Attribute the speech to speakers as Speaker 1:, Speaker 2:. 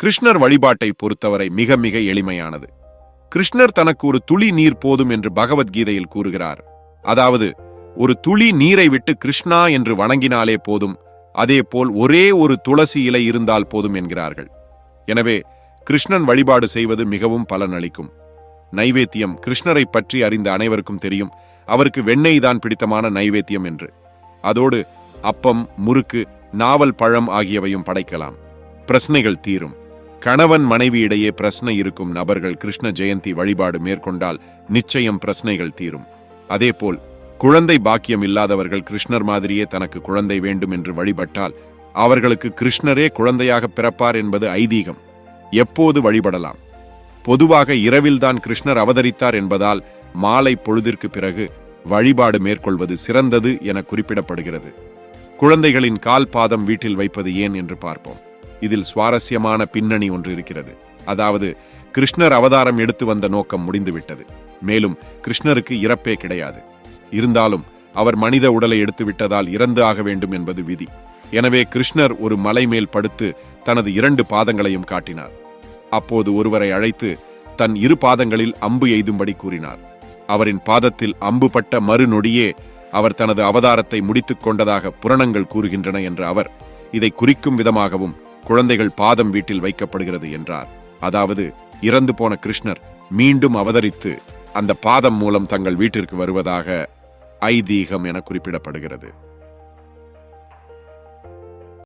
Speaker 1: கிருஷ்ணர் வழிபாட்டை பொறுத்தவரை மிக மிக எளிமையானது. கிருஷ்ணர் தனக்கு ஒரு துளி நீர் போதும் என்று பகவத்கீதையில் கூறுகிறார். அதாவது ஒரு துளி நீரை விட்டு கிருஷ்ணா என்று வணங்கினாலே போதும் அதேபோல் ஒரே ஒரு துளசி இலை இருந்தால் போதும் என்கிறார்கள். எனவே கிருஷ்ணன் வழிபாடு செய்வது மிகவும் பலனளிக்கும். நைவேத்தியம் கிருஷ்ணரை பற்றி அறிந்த அனைவருக்கும் தெரியும் அவருக்கு வெண்ணெய் தான் பிடித்தமான நைவேத்தியம் என்று. அதோடு அப்பம் முறுக்கு நாவல் பழம் ஆகியவையும் படைக்கலாம். பிரச்சனைகள் தீரும். கணவன் மனைவி இடையே பிரச்சனை இருக்கும் நபர்கள் கிருஷ்ண ஜெயந்தி வழிபாடு மேற்கொண்டால் நிச்சயம் பிரச்சனைகள் தீரும். அதேபோல் குழந்தை பாக்கியம் இல்லாதவர்கள் கிருஷ்ணர் மாதிரியே தனக்கு குழந்தை வேண்டும் என்று வழிபட்டால் அவர்களுக்கு கிருஷ்ணரே குழந்தையாக பிறப்பார் என்பது ஐதீகம். எப்போது வழிபடலாம்? பொதுவாக இரவில்தான் கிருஷ்ணர் அவதரித்தார் என்பதால் மாலை பொழுதிற்கு பிறகு வழிபாடு மேற்கொள்வது சிறந்தது என குறிப்பிடப்படுகிறது. குழந்தைகளின் கால் பாதம் வீட்டில் வைப்பது ஏன் என்று பார்ப்போம். இதில் சுவாரஸ்யமான பின்னணி ஒன்று இருக்கிறது. அதாவது கிருஷ்ணர் அவதாரம் எடுத்து வந்த நோக்கம் முடிந்துவிட்டது. மேலும் கிருஷ்ணருக்கு இறப்பே கிடையாது. இருந்தாலும் அவர் மனித உடலை எடுத்து விட்டதால் இறந்து ஆக வேண்டும் என்பது விதி. எனவே கிருஷ்ணர் ஒரு மலை மேல் படுத்து தனது இரண்டு பாதங்களையும் காட்டினார். அப்போது ஒருவரை அழைத்து தன் இரு பாதங்களில் அம்பு எய்தும்படி கூறினார். அவரின் பாதத்தில் அம்பு பட்ட மறுநொடியே அவர் தனது அவதாரத்தை முடித்துக் கொண்டதாக புரணங்கள் கூறுகின்றன என்ற அவர் இதை குறிக்கும் விதமாகவும் குழந்தைகள் பாதம் வீட்டில் வைக்கப்படுகிறது என்றார். அதாவது இறந்து போன கிருஷ்ணர் மீண்டும் அவதரித்து அந்த பாதம் மூலம் தங்கள் வீட்டிற்கு வருவதாக ஐதீகம் என குறிப்பிடப்படுகிறது.